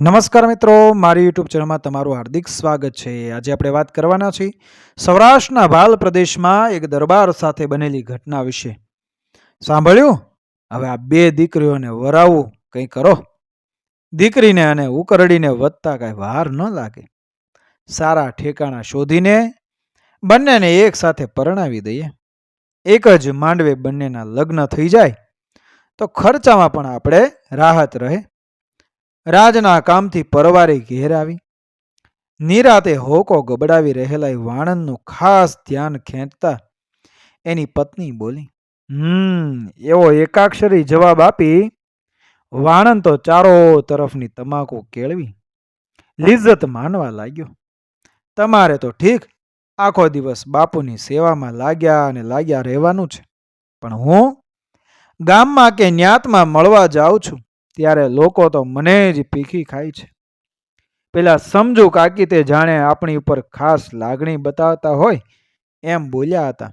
નમસ્કાર મિત્રો, મારી યુટ્યુબ ચેનલમાં તમારું હાર્દિક સ્વાગત છે. આજે આપણે વાત કરવાના છીએ સૌરાષ્ટ્રના ભાલ પ્રદેશમાં એક દરબાર સાથે બનેલી ઘટના વિશે. સાંભળ્યું? હવે આ બે દીકરીઓને વરાવવું કંઈ કરો. દીકરીને અને ઉકરડીને વધતા કાંઈ વાર ન લાગે. સારા ઠેકાણા શોધીને બંનેને એક સાથે પરણાવી દઈએ. એક જ માંડવે બંનેના લગ્ન થઈ જાય, તો ખર્ચામાં પણ આપણે રાહત રહે. રાજના કામથી પરવારી ઘેર આવી. નિરાતે હોકો ગબડાવી રહેલા વાણંદનું ખાસ ધ્યાન ખેંચતા એની પત્ની બોલી, હમ, એવો એકાક્ષરી જવાબ આપી વાણંદ તો ચારો તરફની તમાકુ કેળવી લિજ્જત માનવા લાગ્યો. તમારે તો ઠીક આખો દિવસ બાપુની સેવામાં લાગ્યા અને લાગ્યા રહેવાનું છે, પણ હું ગામમાં કે ન્યાતમાં મળવા જાઉં છું ત્યારે લોકો તો મને જ પીખી ખાય છે. પેલા સમજુ કાકી તે જાણે આપણી ઉપર ખાસ લાગણી બતાવતા હોય એમ બોલ્યા હતા.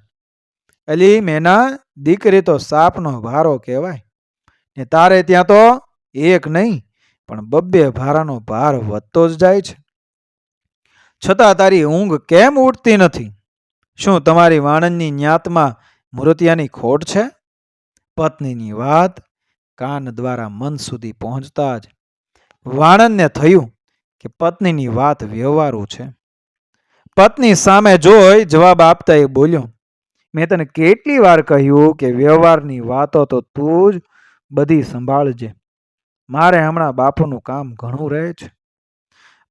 અલી, મેના દીકરી તો સાપનો ભારો કહેવાય. ને તારે ત્યાં તો એક નહીં, પણ બબ્બે ભારાનો ભાર વધતો જ જાય છે. છતાં તારી ઊંઘ કેમ ઉઠતી નથી? શું તમારી વાણંદની ન્યાતમાં મૃત્યાની ખોટ છે? પત્નીની વાત કાન દ્વારા મન સુધી પહોંચતા જ વાણંદને થયું કે પત્નીની વાત વ્યવહારુ છે. પત્ની સામે જોઈ જવાબ આપતા એ બોલ્યો, મેં તને કેટલી વાર કહ્યું કે વ્યવહારની વાતો તો તું જ બધી સંભાળજે. મારે હમણાં બાપુનું કામ ઘણું રહે છે.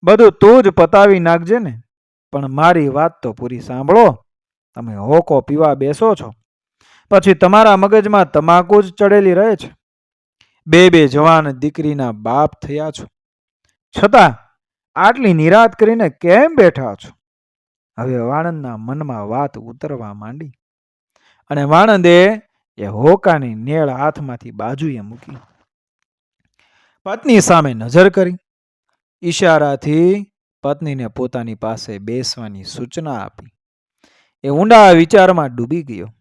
બધું તું જ પતાવી નાખજે ને, પણ મારી વાત તો પૂરી સાંભળો. તમે હોકો પીવા બેસો છો. પછી તમારા મગજમાં તમાકુ જ ચડેલી રહે છે. બે બે જવાન દીકરીના બાપ થયા છો. છતાં આટલી નિરાત કરીને કેમ બેઠા છો? હવે વાણંદના મનમાં વાત ઉતરવા માંડી અને વાણંદે એ હોકાની નેળ હાથમાંથી બાજુએ મૂકી પત્ની સામે નજર કરી. ઈશારાથી પત્નીને પોતાની પાસે બેસવાની સૂચના આપી. એ ઊંડા વિચારમાં ડૂબી ગયો.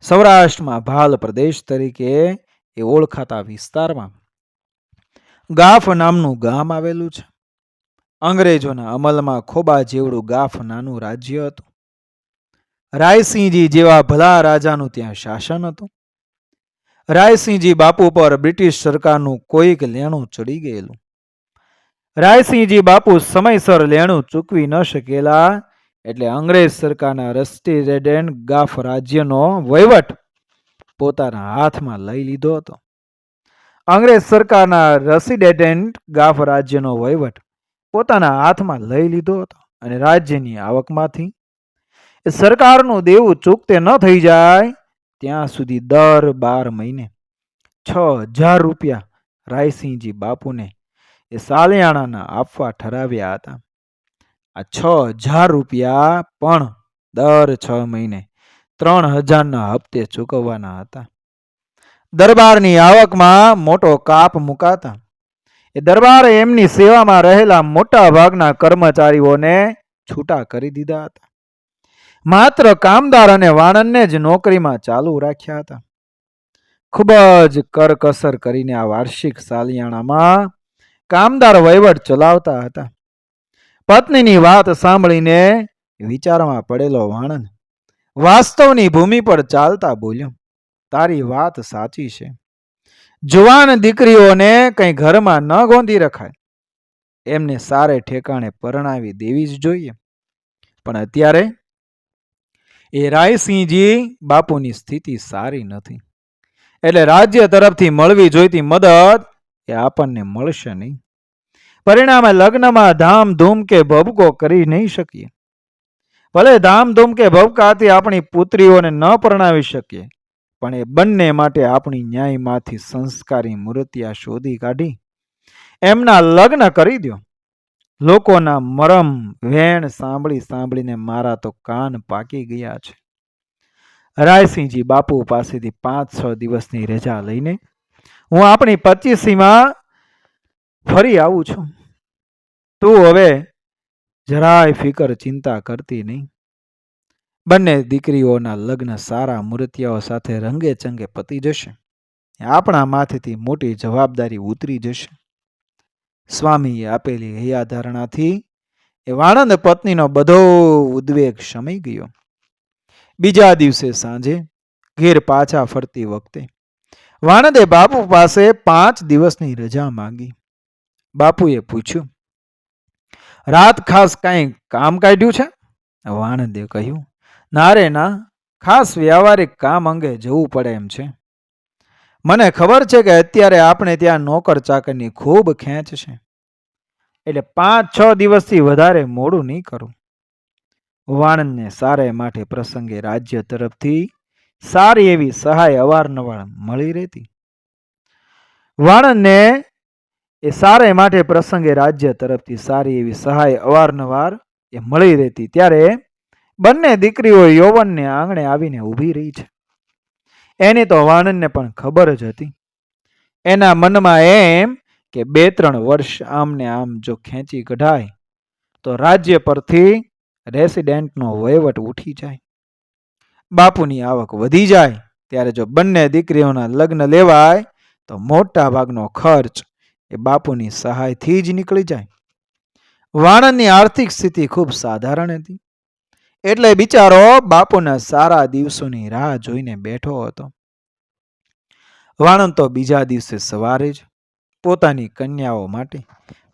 સૌરાષ્ટ્રમાં ભાલ પ્રદેશ તરીકે એ ઓળખાતા વિસ્તારમાં ગાફ નામનું ગામ આવેલું છે. અંગ્રેજોના અમલમાં ખોબા જેવડું ગાફ નાનું રાજ્ય હતું. રાયસિંહજી જેવા ભલા રાજાનું ત્યાં શાસન હતું. રાયસિંહજી બાપુ પર બ્રિટિશ સરકારનું કોઈક લેણું ચડી ગયેલું. રાયસિંહજી બાપુ સમયસર લેણું ચૂકવી ન શકેલા, એટલે અંગ્રેજ સરકારના રેસિડેન્ટ ગાફ રાજ્યનો વહીવટ પોતાના હાથમાં લઈ લીધો હતો. અંગ્રેજ સરકારના રેસિડેન્ટ ગાફ રાજ્યનો વહીવટ પોતાના હાથમાં લઈ લીધો હતો અને રાજ્યની આવકમાંથી એ સરકારનું દેવું ચૂકતે ન થઈ જાય ત્યાં સુધી દર બાર મહિને છ હજાર રૂપિયા રાયસિંહજી બાપુને એ સાલિયાણાના આપવા ઠરાવ્યા હતા. આ છ હજાર રૂપિયા પણ દર છ મહિને ત્રણ હજારના હપ્તે ચૂકવવાના હતા. દરબારની આવકમાં મોટો કાપ મુકાતા. એ દરબારે એમની સેવામાં રહેલા મોટા ભાગના કર્મચારીઓને છૂટા કરી દીધા હતા. માત્ર કામદાર અને વાણંદને જ નોકરીમાં ચાલુ રાખ્યા હતા. ખૂબ જ કરકસર કરીને આ વાર્ષિક સાલિયાણામાં કામદાર વહીવટ ચલાવતા હતા. પત્નીની વાત સાંભળીને વિચારમાં પડેલો વાણંદ વાસ્તવની ભૂમિ પર ચાલતા બોલ્યો, તારી વાત સાચી છે. જુવાન દીકરીઓને કંઈ ઘરમાં ન ગોંધી રખાય. એમને સારે ઠેકાણે પરણાવી દેવી જ જોઈએ. પણ અત્યારે એ રાયસિંહજી બાપુની સ્થિતિ સારી નથી. એટલે રાજ્ય તરફથી મળવી જોઈતી મદદ એ આપણને મળશે નહીં. પરિણામે લગ્નમાં ધામધૂમ કે ભબકો કરી નહીં શકીએ. ભલે ધામધૂમ કે ભવકાથી આપણી પુત્રીઓને ન પરણાવી શકીએ, પણ એ બંને માટે આપણી ન્યાયમાંથી સંસ્કારી મૂર્તિયા શોધી કાઢી, એમના લગ્ન કરી દો લોકોના મરમ, વેણ સાંભળી સાંભળીને મારા તો કાન પાકી ગયા છે. રાયસિંહજી બાપુ પાસેથી પાંચ છ દિવસની રજા લઈને હું આપણી પચીસીમાં ફરી આવું છું. તું હવે જરાય ફિકર, ચિંતા કરતી નહીં. બંને દીકરીઓના લગ્ન સારા મૂર્તિયાઓ સાથે રંગે ચંગે પતી જશે. આપણા માથેથી મોટી જવાબદારી ઉતરી જશે. સ્વામીએ આપેલી હૈયાધારણાથી એ વાણંદ પત્નીનો બધો ઉદ્વેગ શમી ગયો. બીજા દિવસે સાંજે ઘેર પાછા ફરતી વખતે વાણંદે બાપુ પાસે પાંચ દિવસની રજા માંગી. બાપુએ પૂછ્યું રાત ખાસ કાંઈ કામ કાઢ્યું છે? વાણંદે કહ્યું ના રે ના, ખાસ વ્યવહારિક કામ અંગે જવું પડે એમ છે. મને ખબર છે કે અત્યારે આપણે ત્યાં નોકર ચાકરની ખૂબ ખેંચ છે. એટલે પાંચ છ દિવસથી વધારે મોડું નહીં કરું. વાણંદને સારે માટે પ્રસંગે રાજ્ય તરફથી સારી એવી સહાય અવારનવાર મળી રહેતી. વાણંદને એ સારે માટે પ્રસંગે રાજ્ય તરફથી સારી એવી સહાય અવારનવાર એ મળી રહેતી. ત્યારે બંને દીકરીઓ યૌવનને આંગણે આવીને ઊભી રહી છે. એની તો વાણનને પણ ખબર જ હતી. એના મનમાં એમ કે બે ત્રણ વર્ષ આમને આમ જો ખેંચી કઢાય, તો રાજ્ય પરથી રેસિડેન્ટનો વહીવટ ઉઠી જાય. બાપુની આવક વધી જાય, ત્યારે જો બંને દીકરીઓના લગ્ન લેવાય, તો મોટા ભાગનો ખર્ચ એ બાપુની સહાયથી જ નીકળી જાય. વાણંદની આર્થિક સ્થિતિ ખૂબ સાધારણ હતી. એટલે બિચારો બાપુના સારા દિવસોની રાહ જોઈને બેઠો હતો. વાણંદ તો બીજા દિવસે સવારે જ પોતાની કન્યાઓ માટે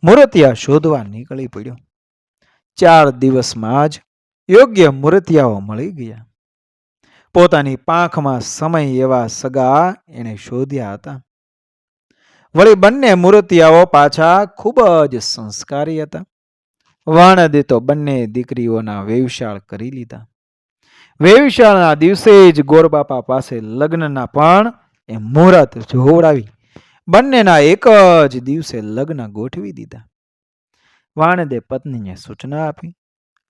મૂર્તિયા શોધવા નીકળી પડ્યો. ચાર દિવસમાં જ યોગ્ય મૂર્તિયાઓ મળી ગયા. પોતાની પાંખમાં સમય એવા સગા એણે શોધ્યા હતા. વળી બંને મૂર્તિયાઓ પાછા ખૂબ જ સંસ્કારી હતા. વાણદે તો બંને દીકરીઓના વેવશાળ કરી લીધા. વેવશાળના દિવસે જ ગોરબાપા પાસે લગ્નના પણ એ મુહૂર્ત જોવડાવી. બંનેના એક જ દિવસે લગ્ન ગોઠવી દીધા. વાણદે પત્નીને સૂચના આપી,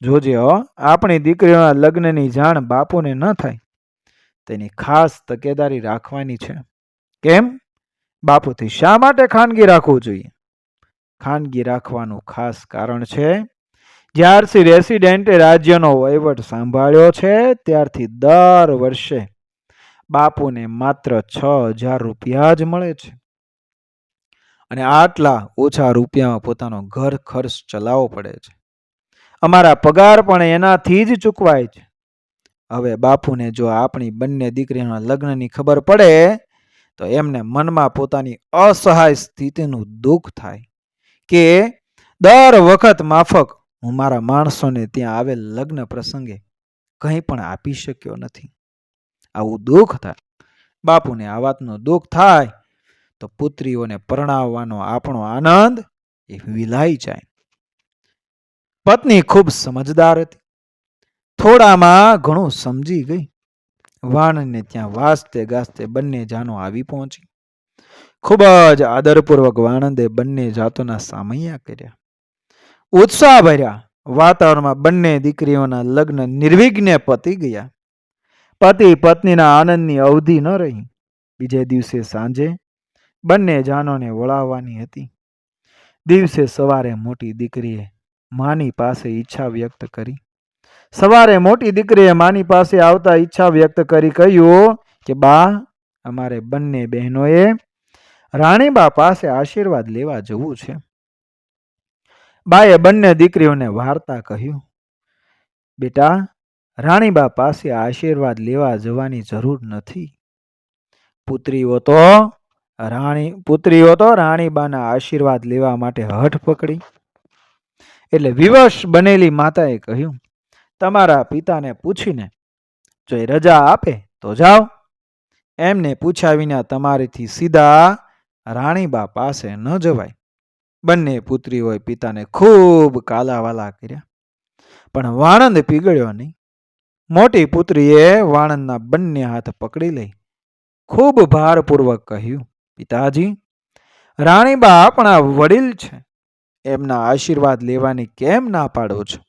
જોજે આપણી દીકરીઓના લગ્નની જાણ બાપુને ન થાય. તેની ખાસ તકેદારી રાખવાની છે. કેમ? બાપુથી શા માટે ખાનગી રાખવું જોઈએ? ખાનગી રાખવાનું ખાસ કારણ છે, જ્યારથી રેસિડેન્ટે રાજ્યનો વહીવટ સાંભળ્યો છે, ત્યારથી દર વર્ષે બાપુને માત્ર છ હજાર રૂપિયા જ મળે છે. અને આટલા ઓછા રૂપિયામાં પોતાનો ઘર ખર્ચ ચલાવવો પડે છે. અમારા પગાર પણ એનાથી જ ચૂકવાય છે. હવે બાપુને જો આપણી બંને દીકરીના લગ્નની ખબર પડે તો એમને મનમાં પોતાની અસહાય સ્થિતિનું દુઃખ થાય કે દર વખત માફક હું મારા માણસોને ત્યાં આવેલ લગ્ન પ્રસંગે કંઈ પણ આપી શક્યો નથી. આવું દુઃખ થાય. બાપુને આ વાતનું દુઃખ થાય તો પુત્રીઓને પરણાવવાનો આપણો આનંદ એ વિલાઈ જાય. પત્ની ખૂબ સમજદાર હતી. થોડામાં ઘણું સમજી ગઈ. વાણને ત્યાં વાસતે ગાસ્તે બંને જાનો આવી પહોંચી. ખૂબ જ આદરપૂર્વક વાણંદે બંને જાતોના સામૈયા કર્યા. ઉત્સાહ ભર્યા. વાતાવરણમાં બંને દીકરીઓના લગ્ન નિર્વિઘ્ને પતી ગયા. પતિ પત્નીના આનંદની અવધિ ન રહી. બીજે દિવસે સાંજે બંને જાનોને વળાવવાની હતી. દિવસે સવારે મોટી દીકરીએ માની પાસે ઈચ્છા વ્યક્ત કરી. સવારે મોટી દીકરીએ માની પાસે આવતા ઈચ્છા વ્યક્ત કરી કહ્યું કે, બા, અમારે બંને બહેનોએ રાણીબા પાસે આશીર્વાદ લેવા જવું છે. બાએ બંને દીકરીઓને વાર્તા કહ્યું, બેટા, રાણીબા પાસે આશીર્વાદ લેવા જવાની જરૂર નથી. પુત્રીઓ તો રાણી, પુત્રીઓ તો રાણીબાના આશીર્વાદ લેવા માટે હઠ પકડી. એટલે વિવશ બનેલી માતાએ કહ્યું તમારા પિતાને પૂછીને, જો એ રજા આપે તો જાઓ. એમને પૂછ્યા વિના તમારીથી સીધા રાણીબા પાસે ન જવાય. બંને પુત્રીઓએ પિતાને ખૂબ કાલાવાલા કર્યા. પણ વાણંદ પીગળ્યો નહીં. મોટી પુત્રીએ વાણંદના બંને હાથ પકડી લઈ ખૂબ ભારપૂર્વક કહ્યું, પિતાજી, રાણીબા આપણા વડીલ છે. એમના આશીર્વાદ લેવાની કેમ ના પાડો છો?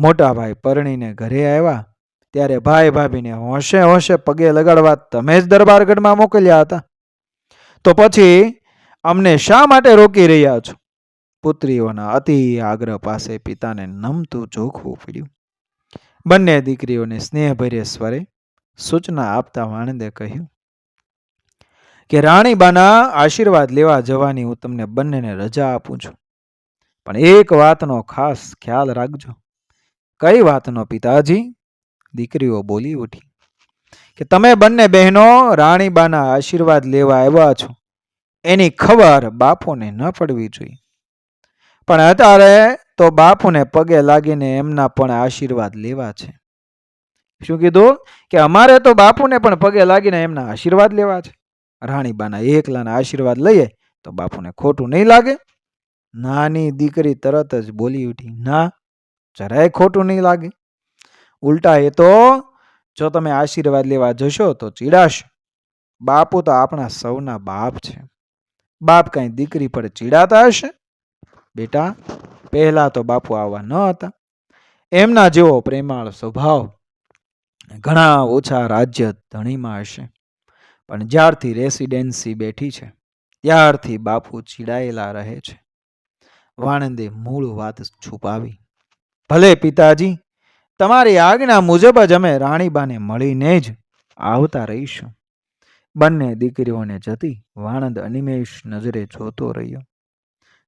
મોટા ભાઈ પરણીને ઘરે આવ્યા, ત્યારે ભાઈ ભાભીને હોશે હોશે પગે લગાડવા તમે જ દરબારગઢમાં મોકલ્યા હતા. તો પછી અમને શા માટે રોકી રહ્યા છો? પુત્રીઓના અતિ આગ્રહ પાસે પિતાને નમતું જોખવું પડ્યું. બંને દીકરીઓને સ્નેહભર્ય સ્વરે સૂચના આપતા વાણંદે કહ્યું, કે રાણીબાના આશીર્વાદ લેવા જવાની હું તમને બંનેને રજા આપું છું. પણ એક વાતનો ખાસ ખ્યાલ રાખજો. કઈ વાતનો પિતાજી? દીકરીઓ બોલી ઉઠી, કે તમે બંને બહેનો રાણીબાના આશીર્વાદ લેવા આવ્યા છો. એની ખબર બાપુને ન પડવી જોઈએ. પણ અત્યારે તો બાપુને પગે લાગીને એમના પણ આશીર્વાદ લેવા છે. શું કીધું? કે અમારે તો બાપુને પણ પગે લાગીને એમના આશીર્વાદ લેવા છે. રાણીબાના એકલાના આશીર્વાદ લઈએ તો બાપુને ખોટું નહીં લાગે. નાની દીકરી તરત જ બોલી ઉઠી, ના જરાય ખોટું નહીં લાગે. ઉલટા એ તો, જો તમે આશીર્વાદ લેવા જશો તો ચીડાશે. બાપુ તો આપણા સૌના બાપ છે. બાપ કાંઈ દીકરી પર ચીડાતા હશે? બેટા, પહેલા તો બાપુ આવવા ન હતા. એમના જેવો પ્રેમાળ સ્વભાવ ઘણા ઓછા રાજ્ય ધણીમાં હશે. પણ જ્યારથી રેસિડેન્સી બેઠી છે, ત્યારથી બાપુ ચીડાયેલા રહે છે. વાણંદે મૂળ વાત છુપાવી. ભલે પિતાજી, તમારી આજ્ઞા મુજબ જ અમે રાણીબાને મળીને જ આવતા રહીશું. બંને દીકરીઓને જતી વાણંદ અનિમેશ નજરે જોતો રહ્યો.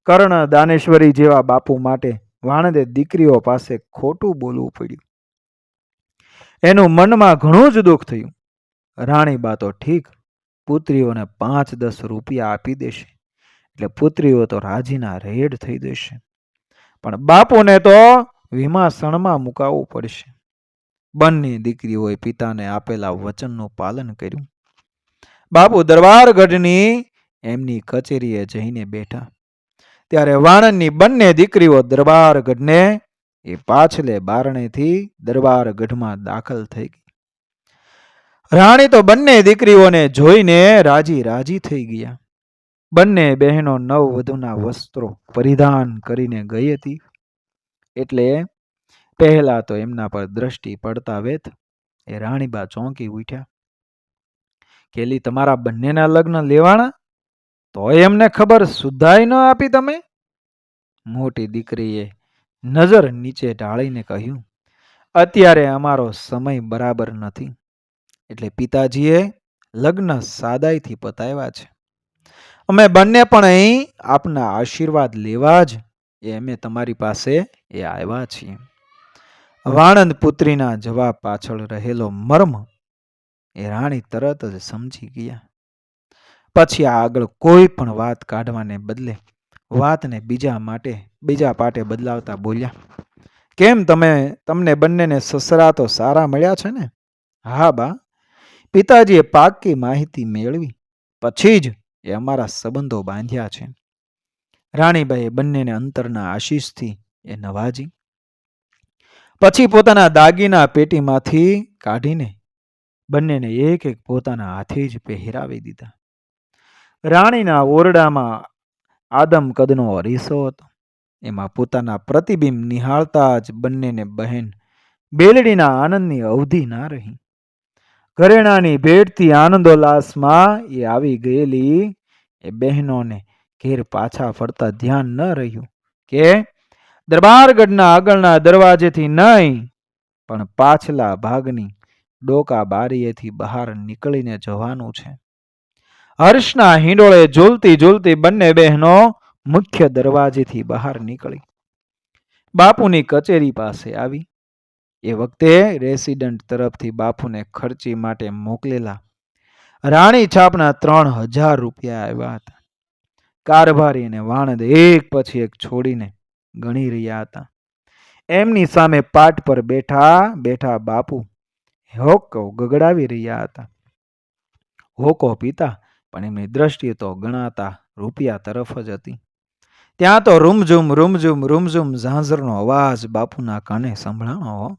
કર્ણ દાનેશ્વરી જેવા બાપુ માટે વાણંદે દીકરીઓ પાસે ખોટું બોલવું પડ્યું. એનું મનમાં ઘણું જ દુઃખ થયું. રાણીબા તો ઠીક, પુત્રીઓને પાંચ દસ રૂપિયા આપી દેશે. એટલે પુત્રીઓ તો રાજીના રેડ થઈ જશે. પણ બાપુને તો વિમાસણમાં મુકાવવું પડશે. બંને દીકરીઓએ પિતાને આપેલા વચનનું પાલન કર્યું. બાપુ દરબારગઢની એમની કચેરીએ જઈને બેઠા. ત્યારે વાણંદની બંને દીકરીઓ દરબારગઢને એ પાછલે બારણેથી દરબારગઢમાં દાખલ થઈ ગઈ. રાણી તો બંને દીકરીઓને જોઈને રાજી રાજી થઈ ગયા. બંને બહેનો નવ વધુના વસ્ત્રો પરિધાન કરીને ગઈ હતી. એટલે પહેલા તો એમના પર દ્રષ્ટિ પડતા વેત એ રાણીબા ચોંકી ઉઠ્યા. કેલી, તમારા બંનેના લગ્ન લેવાના? તોય એમને ખબર સુધાઈ ન આપી તમે? મોટી દીકરીએ નજર નીચે ઢાળીને કહ્યું, અત્યારે અમારો સમય બરાબર નથી. એટલે પિતાજીએ લગ્ન સાદાઈથી પતાવ્યા છે. અમે બંને પણ અહીં આપના આશીર્વાદ લેવા જ એ અમે તમારી પાસે એ આવ્યા છીએ. વાણંદ પુત્રીના જવાબ પાછળ રહેલો મર્મ એ રાણી તરત જ સમજી ગયા. પછી આગળ કોઈ પણ વાત કાઢવાને બદલે વાતને બીજા માટે બીજા પાટે બદલાવતા બોલ્યા કેમ તમે તમને બંનેને સસરા તો સારા મળ્યા છે ને? હા બા. પિતાજીએ પાકી માહિતી મેળવી પછી જ એ અમારા સંબંધો બાંધ્યા છે. રાણીબાઈએ બંનેને અંતરના આશીષથી એ નવાજી. પછી પોતાના દાગીના પેટીમાંથી કાઢીને બંનેને એક એક પોતાના હાથે જ પહેરાવી દીધા. રાણીના ઓરડામાં આદમ કદનો અરીસો હતો. એમાં પોતાના પ્રતિબિંબ નિહાળતા જ બંનેને બહેન બેલડીના આનંદની અવધિ ના રહી. ઘરેણાની ભેટથી આનંદોલ્લાસમાં એ આવી ગયેલી એ બહેનોને ઘેર પાછા ફરતા ધ્યાન ન રહ્યું. કે દરબારગઢના આગળના દરવાજેથી નહીં, પણ પાછલા ભાગની ડોકા બારીએથી બહાર નીકળીને જવાનું છે. હર્ષના હિંડોળે ઝૂલતી ઝૂલતી બંને બહેનો મુખ્ય દરવાજેથી બહાર નીકળી. બાપુની કચેરી પાસે આવી. એ વખતે રેસિડન્ટ તરફથી બાપુને ખર્ચી માટે મોકલેલા. રાણી છાપના ત્રણ હજાર રૂપિયા આવ્યા હતા. કારભારી અને વાણદ એક પછી એક છોડીને ગણી રહ્યા હતા. એમની સામે પાટ પર બેઠા બેઠા બાપુ હોકો ગગડાવી રહ્યા હતા. હોકો પીતા, પણ એમની દ્રષ્ટિએ તો ગણાતા રૂપિયા તરફ જ હતી. ત્યાં તો રૂમઝૂમ રૂમઝૂમ રૂમઝૂમ ઝાંઝરનો અવાજ બાપુના કાને સંભળાણો.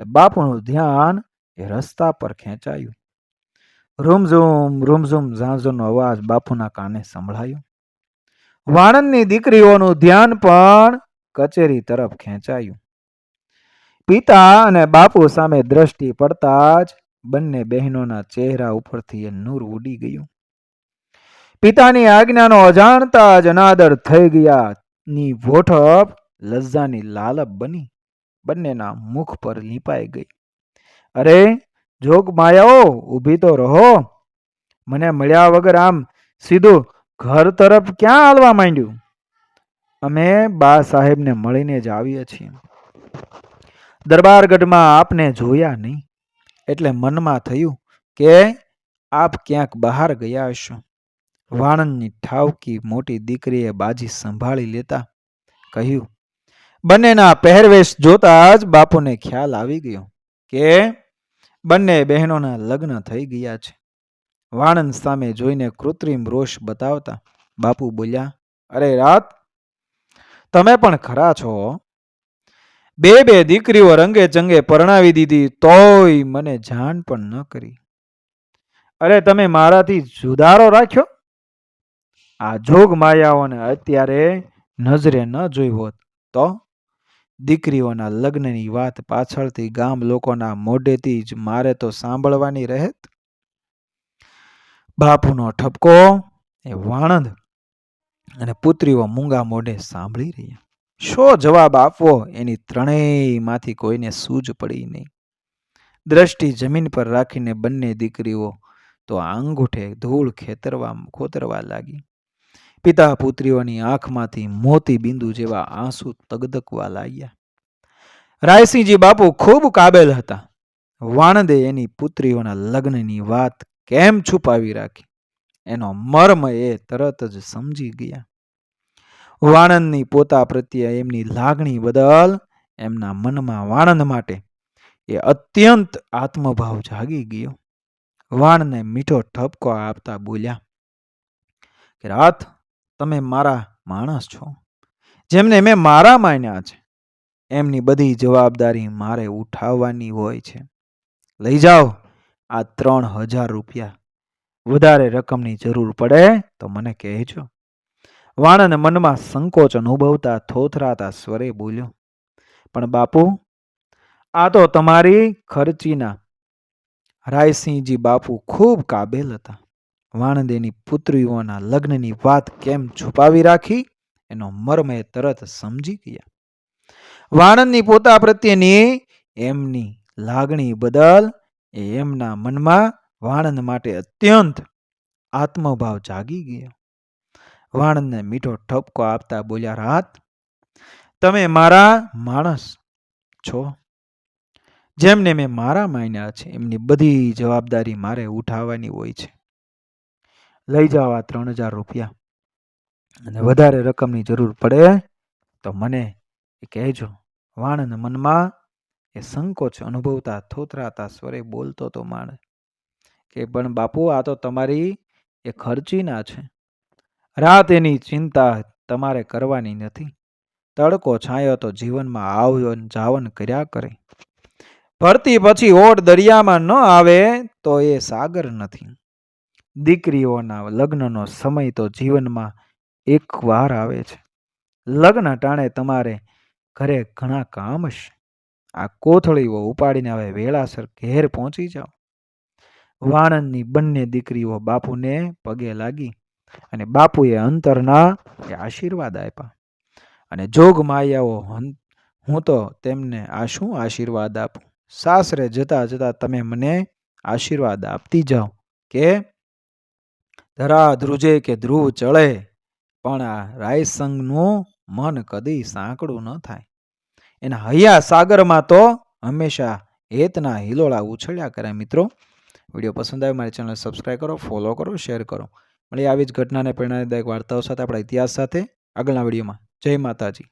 બાપુનું ધ્યાન એ રસ્તા પર ખેંચાયું. રૂમઝૂમ રૂમઝૂમ ઝાંઝોનો અવાજ બાપુના કાને સંભળાયો? વાણંદની દીકરીઓનું ધ્યાન પણ કચેરી તરફ ખેંચાયું. પિતા અને બાપુ સામે દ્રષ્ટિ પડતા જ બંને બહેનોના ચહેરા ઉપરથી એ નૂર ઉડી ગયું. પિતાની આજ્ઞાનો અજાણતા જ અનાદર થઈ ગયા ની વોઠપ લજ્જાની લાલપ બની. બંનેના મુખ પર લીપાઈ ગઈ. અરે જોગ માયાઓ, ઊભી તો રહો. મને મળ્યા વગર આમ સીધું ઘર તરફ ક્યાં હાલવા માંડ્યું? અમે બા સાહેબને મળીને જ આવીએ છીએ. દરબારગઢમાં આપને જોયા નહીં. એટલે મનમાં થયું કે આપ ક્યાંક બહાર ગયા હશો. વાણંદની ઠાવકી મોટી દીકરીએ બાજી સંભાળી લેતા કહ્યું, બંનેના પહેરવેશ જોતા જ બાપુને ખ્યાલ આવી ગયો કે બંને બહેનોના લગ્ન થઈ ગયા છે. વાણંદ સામે જોઈને કૃત્રિમ રોષ બતાવતા બાપુ બોલ્યા, અરે રાત, તમે પણ ખરા છો? બે બે દીકરીઓ રંગે ચંગે પરણાવી દીધી તોય મને જાણ પણ ન કરી. અરે તમે મારાથી જુદારો રાખ્યો? આ જોગ માયાઓને અત્યારે નજરે ન જોઈ હોત તો દીકરીઓના લગ્નની વાત પાછળથી ગામ લોકોના મોઢેથી જ મારે તો સાંભળવાની રહેત? બાપુનો ઠપકો, એ વાણંદ અને પુત્રીઓ મૂંગા મોઢે સાંભળી રહ્યા. શો જવાબ આપવો? એની ત્રણેયમાંથી કોઈને સૂઝ પડી નહીં. દ્રષ્ટિ જમીન પર રાખીને બંને દીકરીઓ તો આંગૂઠે ધૂળ ખેતરવા, ખોતરવા લાગી. પિતા પુત્રીઓની આંખમાંથી મોતી બિંદુ જેવા આંસુ તગદકવા લાગ્યા. રાયસિંહજી બાપુ ખૂબ કાબેલ હતા. વાણદે એની પુત્રીઓના લગ્નની વાત કેમ છુપાવી રાખી? એનો મર્મ એ તરત જ સમજી ગયા. વાણંદની પોતા પ્રત્યે એમની લાગણી બદલ એમના મનમાં વાણંદ માટે એ અત્યંત આત્મભાવ જાગી ગયો. વાણને મીઠો ઠપકો આપતા બોલ્યા, કે રાત તમે મારા માણસ છો. જેમને મેં મારા માન્યા છે. એમની બધી જવાબદારી મારે ઉઠાવવાની હોય છે. લઈ જાઓ, આ ત્રણ હજાર રૂપિયા. વધારે રકમની જરૂર પડે તો મને કહેજો. વાણને મનમાં સંકોચ અનુભવતા થોથરાતા સ્વરે બોલ્યો, પણ બાપુ, આ તો તમારી ખર્ચીના રાયસિંહજી બાપુ ખૂબ કાબેલ હતા. વાણંદેની પુત્રીઓના લગ્નની વાત કેમ છુપાવી રાખી? એનો મર્મ એ તરત સમજી ગયા. વાણંદની પોતા પ્રત્યેની એમની લાગણી બદલ એ એમના મનમાં વાણંદ માટે અત્યંત આત્મભાવ જાગી ગયો. વાણંદને મીઠો ઠપકો આપતા બોલ્યા, રાત, તમે મારા માણસ છો. જેમને મેં મારા માન્યા છે, એમની બધી જવાબદારી મારે ઉઠાવવાની હોય છે. લઈ જાઓ આ ત્રણ હજાર રૂપિયા. અને વધારે રકમની જરૂર પડે તો મને એ કહેજો. વાણંદ મનમાં એ સંકોચ અનુભવતા થોતરાતા સ્વરે બોલતો તો માણ કે, પણ બાપુ, આ તો તમારી એ ખર્ચીના છે. રાત એની ચિંતા તમારે કરવાની નથી. તડકો છાંયો તો જીવનમાં આવન જાવન કર્યા કરે. ભરતી પછી ઓટ દરિયામાં ન આવે તો એ સાગર નથી. દીકરીઓના લગ્નનો સમય તો જીવનમાં એક વાર આવે છે. લગ્ન ટાણે તમારે ઘરે ઘણા કામ હશે. આ કોથળીઓ ઉપાડીને હવે વેળાસર ઘેર પહોંચી જાઓ. વાણંદની બંને દીકરીઓ બાપુને પગે લાગી અને બાપુએ અંતરના આશીર્વાદ આપ્યા. અને જોગ માયાઓ હું તો તેમને આ શું આશીર્વાદ આપું? સાસરે જતા જતા તમે મને આશીર્વાદ આપતી જાઓ કે ધરા ધ્રુજે કે ધ્રુવ ચડે પણ આ રાયસંગનું મન કદી સાંકડું ન થાય. એના હૈયા સાગરમાં તો હંમેશા હેતના હિલોળા ઉછળ્યા કરે મિત્રો. વીડિયો પસંદ આવે મારી ચેનલ સબસ્ક્રાઈબ કરો, ફોલો કરો, શેર કરો. મળી આવી જ ઘટનાને પ્રેરણાદાયક વાર્તાઓ સાથે, આપણા ઇતિહાસ સાથે આગળના વિડીયોમાં. જય માતાજી.